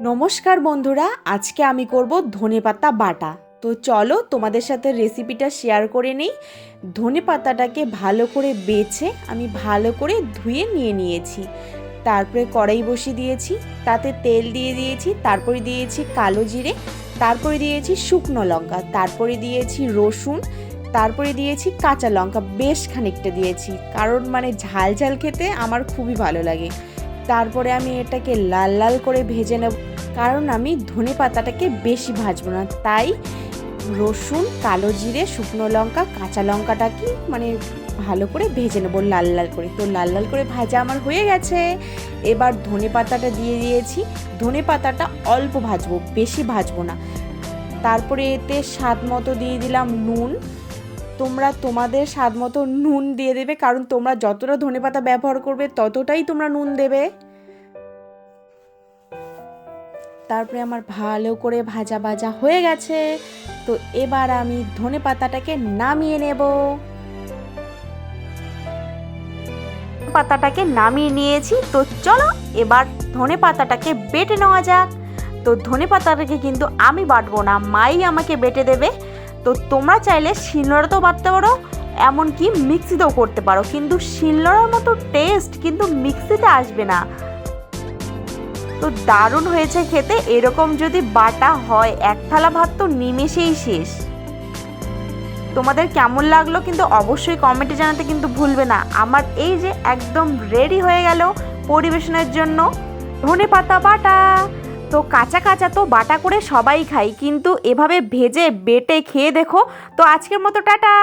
নমস্কার বন্ধুরা, আজকে আমি করব ধনেপাতা বাটা। তো চলো তোমাদের সাথে রেসিপিটা শেয়ার করে নিই। ধনে পাতাটাকে ভালো করে বেছে আমি ভালো করে ধুয়ে নিয়ে নিয়েছি। তারপরে কড়াই বসিয়ে দিয়েছি, তাতে তেল দিয়ে দিয়েছি, তারপরে দিয়েছি কালো জিরে, তারপরে দিয়েছি শুকনো লঙ্কা, তারপরে দিয়েছি রসুন, তারপরে দিয়েছি কাঁচা লঙ্কা, বেশ খানিকটা দিয়েছি। কারণ মানে ঝাল ঝাল খেতে আমার খুবই ভালো লাগে। তারপরে আমি এটাকে লাল লাল করে ভেজে নেব। কারণ আমি ধনে পাতাটাকে বেশি ভাজবো না। তাই রসুন, কালো জিরে, শুকনো লঙ্কা, কাঁচা লঙ্কাটাকে মানে ভালো করে ভেজে নেব লাল লাল করে। তো লাল লাল করে ভাজা আমার হয়ে গেছে। এবার ধনে পাতাটা দিয়ে দিয়েছি। ধনে পাতাটা অল্প ভাজবো, বেশি ভাজবো না। তারপরে এতে স্বাদ মতো দিয়ে দিলাম নুন। তোমরা তোমাদের স্বাদ মতো নুন দিয়ে দেবে, কারণ তোমরা যতটা ধনে পাতা ব্যবহার করবে ততটাই তোমরা নুন দেবে। তারপরে আমার ভালো করে ভাজা ভাজা হয়ে গেছে। তো এবার আমি ধনে পাতাটাকে নামিয়ে নেব। পাতাটাকে নামিয়ে নিয়েছি। তো চলো এবার ধনে পাতাটাকে বেটে নেওয়া যাক। তো ধনে পাতাটাকে কিন্তু আমি বাটবো না, মাই আমাকে বেটে দেবে। তো তোমরা চাইলে শিলনোড়াতেও বাটতে পারো, এমনকি মিক্সিতেও করতে পারো। কিন্তু শিলনোড়ার মতো টেস্ট কিন্তু মিক্সিতে আসবে না। তো দারুণ হয়েছে খেতে, এরকম যদি বাটা হয়, এক থালা ভাত তো নিমেষেই শেষ। তোমাদের কেমন লাগল কিন্তু অবশ্যই কমেন্টে জানাতে কিন্তু ভুলবে না। আমার এই যে একদম রেডি হয়ে গেল পরিবেশনের জন্য। ধনে পাতা বাটা! তো কাঁচা কাঁচা তো বাটা করে সবাই খাই কিন্তু এভাবে ভেজে বেটে খেয়ে দেখো। তো আজকের মতো টাটা।